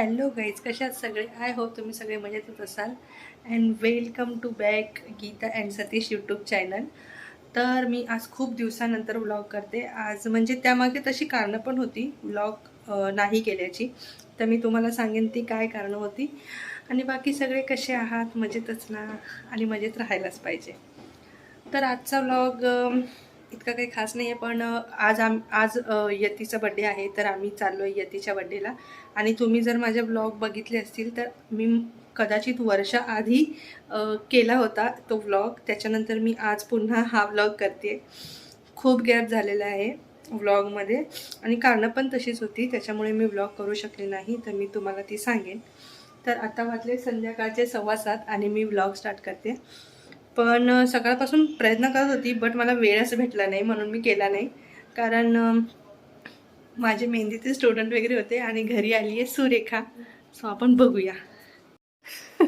Hello guys कशात सगळे? I hope तुम्ही सगळे मजेतच असाल. And welcome to back Geeta and Satish YouTube channel तर मी आज खूप दिवसानंतर व्लॉग करते. आज म्हणजे त्यामागे तशी कारणं पण होती व्लॉग नाही केल्याची. तर मी तुम्हाला सांगेन ती काय कारणं होती. आणि बाकी सगळे कसे आहात? मजेतच ना? आणि मजेत राहायलाच पाहिजे. तर आजचा व्लॉग इतका काही खास नाही आहे पण आज आम आज यतीचा बड्डे आहे तर आम्ही चाललो आहे यतीच्या बड्डेला आणि तुम्ही जर माझे ब्लॉग बघितले असतील तर मी कदाचित वर्षाआधी केला होता तो व्लॉग त्याच्यानंतर मी आज पुन्हा हा व्लॉग करते खूप गॅप झालेला आहे व्लॉगमध्ये आणि कारणं पण तशीच होती त्याच्यामुळे मी व्लॉग करू शकले नाही तर मी तुम्हाला ती सांगेन. तर आता वाजले संध्याकाळचे सव्वा सात आणि मी व्लॉग स्टार्ट करते. पण सकाळपासून प्रयत्न करत होती बट मला वेळच भेटला नाही म्हणून मी केला नाही. कारण माझे मेहंदीचे स्टुडंट वगैरे होते आणि घरी आली आहे सुरेखा. सो आपण बघूया.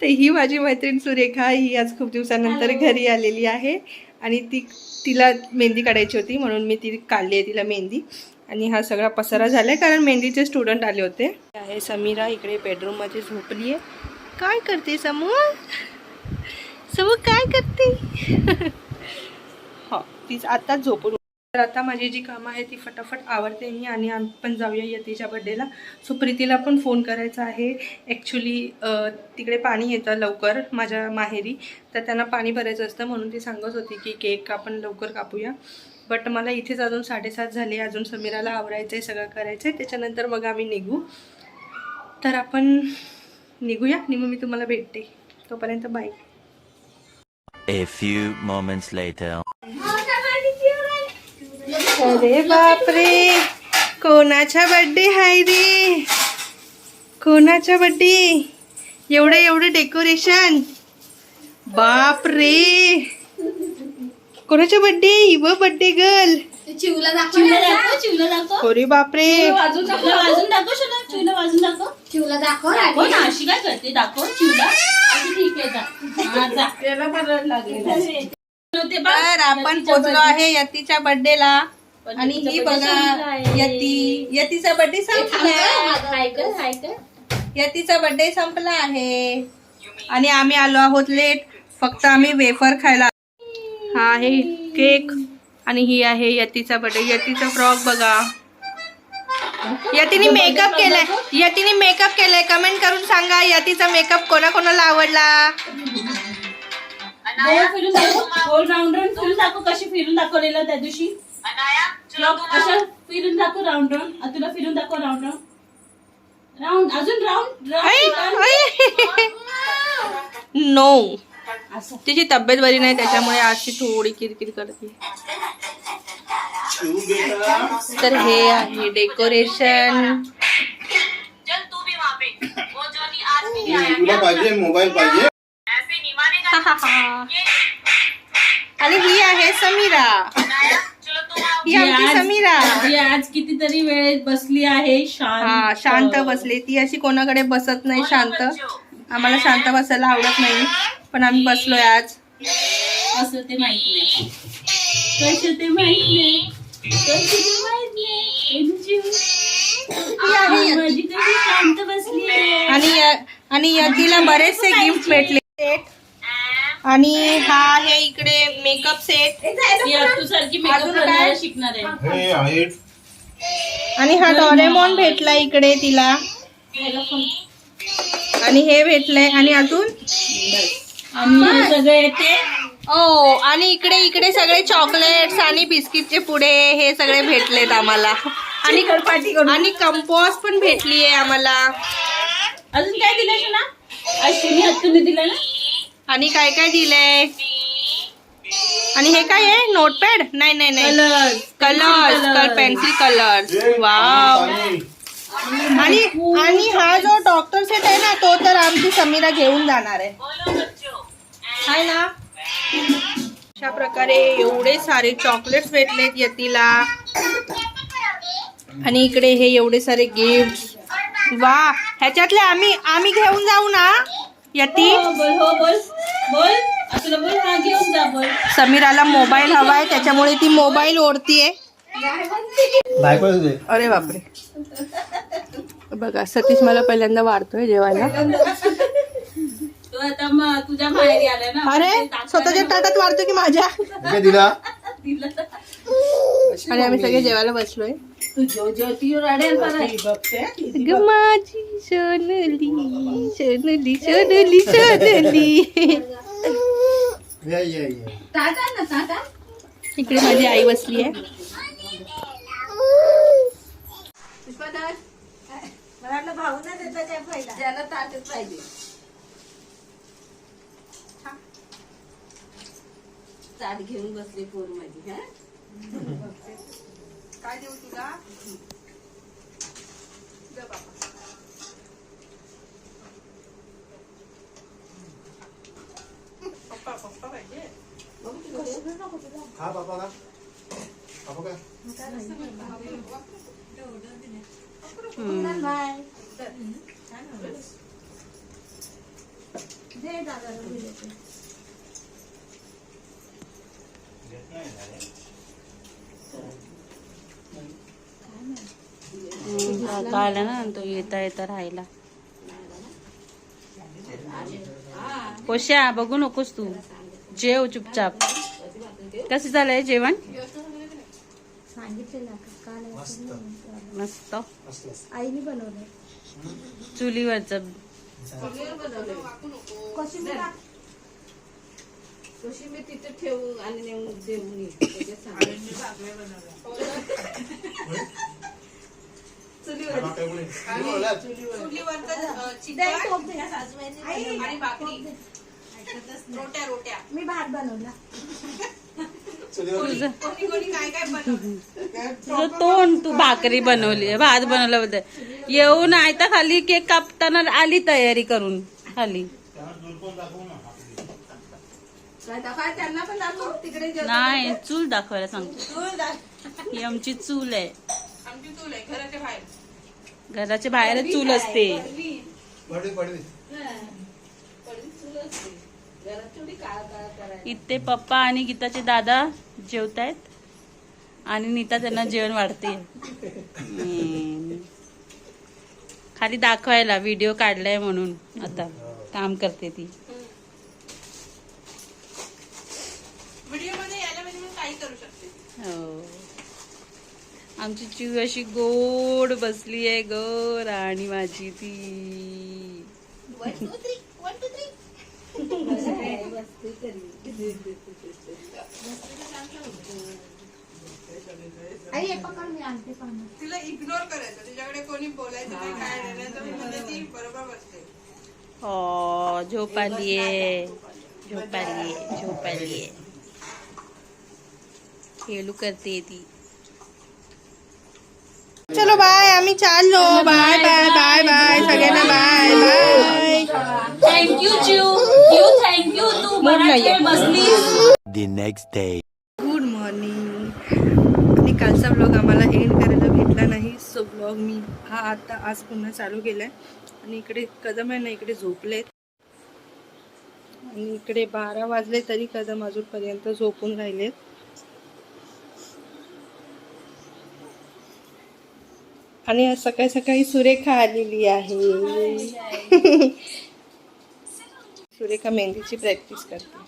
तर ही माझी मैत्रीण सुरेखा ही आज खूप दिवसानंतर घरी आलेली आहे. आणि ती तिला मेहंदी काढायची होती म्हणून मी ती काढली आहे तिला मेहंदी. आणि हा सगळा पसारा झाला आहे कारण मेहंदीचे स्टुडंट आले होते. आहे समीरा इकडे बेडरूममध्ये झोपली आहे. काय करते समू समू काय करते? हो तीच आता झोपून तर आता माझी जी कामं आहे ती फटाफट आवडते मी आणि आम्ही पण जाऊया यतीच्या बड्डेला सो प्रीतीला पण फोन करायचा आहे. ॲक्च्युली तिकडे पाणी येतं लवकर माझ्या माहेरी. तर त्यांना पाणी भरायचं असतं म्हणून ती सांगत होती की केक आपण लवकर कापूया. बट मला इथेच अजून साडेसात झाले. अजून समीराला आवरायचं आहे सगळं करायचं आहे त्याच्यानंतर मग आम्ही निघू. तर आपण निघूया आणि मग मी तुम्हाला भेटते. तोपर्यंत bye A few moments later. अरे बापरे. कोणाचा बर्थडे हाय रे? कोणाचा बर्थडे एवढं एवढं डेकोरेशन बाप रे कोणाचा बर्थडे व बर्थडे गर्ल चिवला दाखव चिवला अरे बापरे. वाजून दाखव. वाजून दाखव. वाजून दाखव दाखव ना अशी काय करते? दाखव ठीक आहे जा. हा, जा. त्याला बरं लागले. तर आपण पोचलो आहे यतीच्या बर्थडेला आणि ही बघा यती यतीचा बर्थडे संपला हाय कर हाय कर यतीचा बर्थडे संपला आहे. आणि आम्ही आलो आहोत लेट फक्त आम्ही वेफर खायला. हा आहे केक आणि ही आहे यतीचा बर्थडे यतीचा फ्रॉक बघा. यतीने मेकअप केलाय. यतीने मेकअप केलाय. कमेंट करून सांगा यतीचा मेकअप कोणा कोणाला आवडला फिरून दाखव. गोल राऊंड राऊंड फिरून दाखव कशी फिरून दाखवलेलं त्या दिवशी. फिरून दाखव राऊंड राऊंड तुला फिरून दाखव राऊंड राऊंड राऊंड अजून राऊंड नो असं. तिची तब्येत बरी नाही त्याच्यामुळे आज ती थोडी किरकिर करते. तर हे आहे डेकोरेशन तुला पाहिजे मोबाईल पाहिजे. आणि ही आहे समीरा. ही आमची आज- समीरा. जी आज कितीतरी वेळेत बसली आहे शांत. हा शांत बसले. ती अशी कोणाकडे बसत नाही शांत. आम्हाला शांत बसायला आवडत नाही. पण आम्ही बसलोय आज. असं ते माहीत नाही. कसं ते माहीत नाही. आणि आणि यतीला बरेचसे गिफ्ट भेटले. आणि हा आहे इकडे मेकअप सेट शिकणार आहे हे आणि हा डॉरेमॉन भेटला इकडे तिला. आणि हे भेटलंय. आणि अजून? आणि सगळे येते. ओ आणि इकडे इकडे सगळे चॉकलेट्स आणि बिस्किटचे पुडे हे सगळे भेटलेत आम्हाला. आणि आणि कंपोस्ट पण भेटली आहे आम्हाला. अजून काय दिलं ना अश्विनी दिलं ना? आणि काय काय दिलंय? आणि हे काय आहे? नोटपॅड नाही नाही नाही. कलर्स कलर्स कल पेन्सिल कलर्स वाव. आणि आणि हा जो डॉक्टर सेट आहे ना तो तर आमची समीरा घेऊन जाणार आहे. आहे ना. अशा प्रकारे एवढे सारे चॉकलेट्स भेटलेत यतीला. आणि इकडे हे एवढे सारे गिफ्ट वा ह्याच्यातले आम्ही आम्ही घेऊन जाऊ ना यती? हो बोल हो बोल बोल. असं बोल हा घेऊन जा बोल. समीराला मोबाईल हवाय त्याच्यामुळे ती मोबाईल ओढतीये. अरे बापरे. बघा सतीश मला पहिल्यांदा वाढतोय जेवायला. आता मग तुझ्या माहेरी आला ना अरे स्वतःच्या ताटात वाढतो की माझ्या? काय दिला. दिलं. आणि आम्ही सगळे जेवायला बसलोय. तू जो रडेल. ग माझी सोनली सोनली सोनली सोनली. या या या. टाटा ना टाटा इकडे माझी आई बसली आहे. ज्याला ताटच पाहिजे. ताट घेऊन बसले पोर माझी हा? काय देऊ तुला? पप्पा पप्पा पाहिजे? हा पापा का पापा का आला ना तो येता येता राहिला पोश्या बघू नकोस तू. जेव चुपचाप. कसं झालंय जेवण? मस्त. आईने बनवलं चुलीवरच. कशी मी तिथे ठेवू आणि नेऊन देऊन येऊ त्याच्यात सांगेल. चुलीवर काय बोलले? काय बोलला? मी भात बनवला. चुलीवर तुझं तोंड तू भाकरी बनवली भात बनवला बद्दल येऊन आयता खाली केक कापताना आली तयारी करून खाली. काय दाखवा त्यांना पण दाखव तिकडे जेवण. नाही चूल दाखवायला सांगतो. ही आमची चूल आहे. घराच्या बाहेरच चूल असते. पडवी पडवी. घरात थोडी काळ काळ करायला इथे पप्पा आणि गीताचे दादा जेवतायत. आणि नीता त्यांना जेवण वाढते. हम्म. खाली दाखवायला व्हिडिओ काढलाय म्हणून. आता काम करते ती. हो. आमची चिव अशी गोड बसली आहे ग राणी माझी ती. हे तिला इग्नोर करायचं. तिच्याकडे कोणी बोलायचं नाही काय नाही नाही तर म्हणजे ती बरोबर बसते. हो झोप आलीये झोप झोप आलीये खेळू करते ती. चलो बाय आम्ही चाललो. बाय बाय बाय बाय सगळ्यांना bye bye thank you thank you Tu day. Good morning आणि कालचा ब्लॉग आम्हाला एंड करायला भेटला नाही. सो ब्लॉग मी हा आता आज पुन्हा चालू केला आहे आणि इकडे कदम आहे ना इकडे झोपलेत. आणि इकडे बारा वाजले तरी कदम अजूनपर्यंत झोपून राहिलेत. आणि सकाळी सकाळी सुरेखा आलेली आहे. सुरेखा मेहंदीची प्रॅक्टिस करते.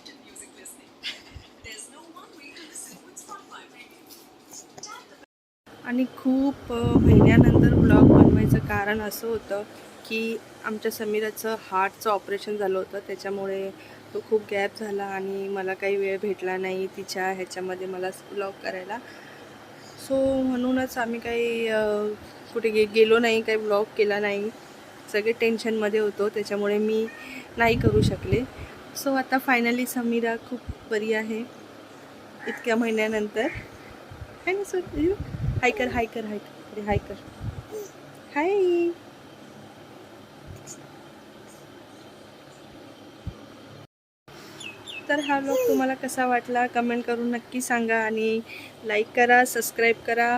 आणि खूप महिन्यानंतर ब्लॉग बनवायचं कारण असं होतं की आमच्या समीराचं हार्टचं ऑपरेशन झालं होतं. त्याच्यामुळे तो खूप गॅप झाला आणि मला काही वेळ भेटला नाही तिच्या ह्याच्यामध्ये मला ब्लॉग करायला. सो म्हणूनच आम्ही काही कुठे गे गेलो नाही काही ब्लॉग केला नाही. सगळे टेन्शनमध्ये होतो त्याच्यामुळे मी नाही करू शकले. सो आता फायनली समीरा खूप बरी आहे. इतक्या महिन्यानंतर. हाय ना सर हाय कर हाय कर हाय कर. हाय कर. हाय तर हा ब्लॉग तुम्हाला कसा वाटला? कमेंट करून नक्की सांगा आणि लाईक करा सबस्क्राईब करा.